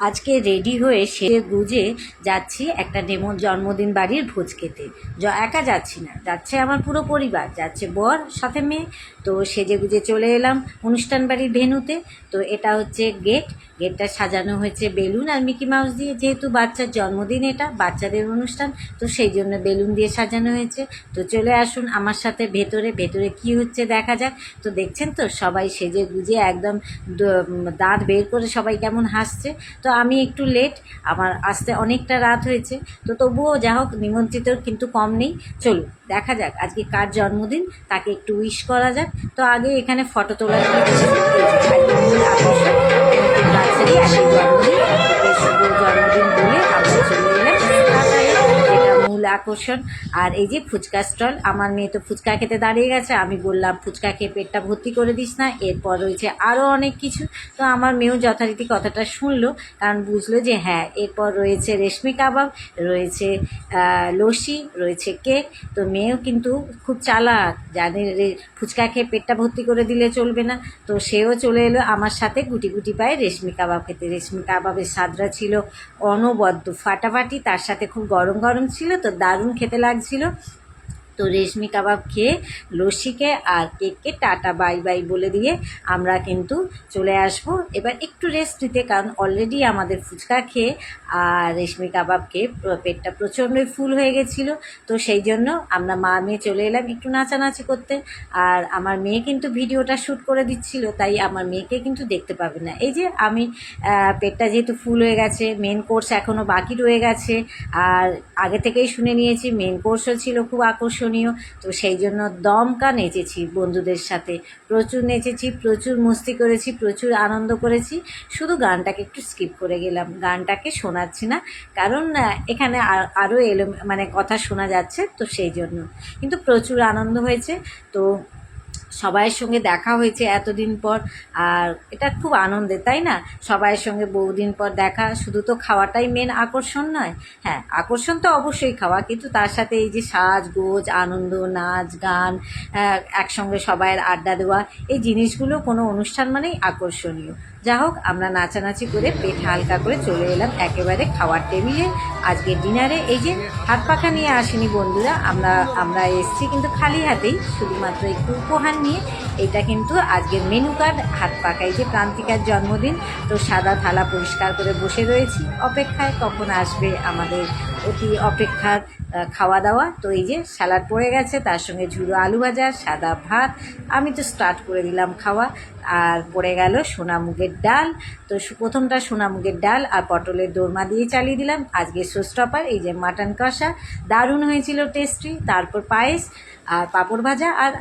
আজকে রেডি হয়ে সেরে গুজে যাচ্ছি একটা ডেমো জন্মদিন বাড়ির ভোজ খেতে। একা যাচ্ছি না, যাচ্ছে আমার পুরো পরিবার, যাচ্ছে বর, সাথে মেয়ে। তো সেজে গুজে চলে এলাম অনুষ্ঠান বাড়ির ভেনুতে তো এটা হচ্ছে গেট, গেটটা সাজানো হয়েছে বেলুন আর মিকি মাউস দিয়ে, যেহেতু বাচ্চার জন্মদিন এটা, বাচ্চাদের অনুষ্ঠান, তো সেই জন্য বেলুন দিয়ে সাজানো হয়েছে। তো চলে আসুন আমার সাথে ভেতরে ভেতরে কি হচ্ছে দেখা যাক। তো দেখছেন তো সবাই সেজে গুজে একদম দাঁত বের করে সবাই কেমন হাসছে। তো আমি একটু লেট আমার আসতে অনেকটা রাত হয়েছে। তো তবুও যা হোক, নিমন্ত্রিত কিন্তু কম নেই। চলুন, দেখা যাক আজকে কার জন্মদিন, তাকে একটু উইশ করা যাক। তো আগে এখানে ফটো তোলা শুরু আকর্ষণ। আর এই যে ফুচকা স্টল, আমার মেয়ে তো ফুচকা খেতে দাঁড়িয়ে গেছে, আমি বললাম, ফুচকা খেয়ে পেটটা ভর্তি করে দিস না। এরপর রয়েছে আরও অনেক কিছু। তো আমার মেয়েও যথারীতি কথাটা শুনলো, কারণ বুঝলো যে হ্যাঁ এরপর রয়েছে রেশমি কাবাব, রয়েছে লস্যি, রয়েছে কেক। তো মেয়েও কিন্তু খুব চালাক, জানে ফুচকা খেয়ে পেটটা ভর্তি করে দিলে চলবে না। তো সেও চলে এলো আমার সাথে গুটি গুটি পায়ে রেশমি কাবাব খেতে। রেশমি কাবাবের স্বাদরা ছিল অনবদ্য, ফাটাফাটি, তার সাথে খুব গরম গরম ছিল, তো দারুণ খেতে লাগছিল। তো রেশমি কাবাব খেয়ে লস্যিকে আর কেককে টাটা, বাই বাই বলে দিয়ে আমরা কিন্তু চলে আসব। এবার একটু রেস্ট নিতে, কারণ অলরেডি আমাদের ফুচকা খেয়ে আর রেশমি কাবাব খেয়ে পেটটা প্রচণ্ডই ফুল হয়ে গেছিল। তো সেই জন্য আমরা মা মেয়ে চলে এলাম একটু নাচানাচি করতে। আর আমার মেয়ে কিন্তু ভিডিওটা শ্যুট করে দিচ্ছিল, তাই আমার মেয়েকে কিন্তু দেখতে পাবে না। এই যে আমি পেটটা যেহেতু ফুল হয়ে গেছে মেন কোর্স এখনও বাকি রয়ে গেছে। আর আগে থেকেই শুনে নিয়েছি মেন কোর্সও ছিল খুব আকর্ষণীয়। তো সেই জন্য দমকা নেচেছি বন্ধুদের সাথে। প্রচুর নেচেছি, প্রচুর মস্তি করেছি, প্রচুর আনন্দ করেছি। শুধু গানটাকে একটু স্কিপ করে গেলাম। গানটাকে শোনাচ্ছি না, কারণ এখানে আরও এলো মানে কথা শোনা যাচ্ছে, তো সেই জন্য। কিন্তু প্রচুর আনন্দ হয়েছে। তো সবাইয়ের সঙ্গে দেখা হয়েছে এতদিন পর, আর এটা খুব আনন্দের তাই না? সবাইয়ের সঙ্গে বহুদিন পর দেখা, শুধু তো খাওয়াটাই মেন আকর্ষণ নয়। হ্যাঁ আকর্ষণ তো অবশ্যই খাওয়া, কিন্তু তার সাথে এই যে সাজ, গোজ, আনন্দ, নাচ, গান একসঙ্গে সবাইয়ের আড্ডা দেওয়া, এই জিনিসগুলো কোনো অনুষ্ঠান মানেই আকর্ষণীয়। যা হোক, আমরা নাচানাচি করে পেট হালকা করে চলে এলাম একেবারে খাওয়ার টেবিলে। আজকে ডিনারে এই যে হাত পাখা নিয়ে আসেনি বন্ধুরা, আমরা আমরা এসছি কিন্তু খালি হাতেই, শুধুমাত্র একটু উপহার নিয়ে, এটা কিন্তু আজকের মেনু কার্ড হাত পাখা এই যে প্রান্তিকার জন্মদিন, তো সাদা থালা পরিষ্কার করে বসে রয়েছি। অপেক্ষায় কখন আসবে আমাদের অতি অপেক্ষার খাওয়া দাওয়া তো এই যে স্যালাড পড়ে গেছে, তার সঙ্গে ঝুড়ো আলু ভাজা, সাদা ভাত। আমি তো স্টার্ট করে দিলাম খাওয়া। আর পড়ে গেল সোনা মুগের ডাল। তো প্রথমটা সোনা মুগের ডাল আর পটলের দোরমা দিয়ে চালিয়ে দিলাম। আজকে সোস্টপার এই যে মাটন কষা। দারুণ হয়েছিল টেস্টি তারপর পায়েস আর পাঁপড় ভাজা আর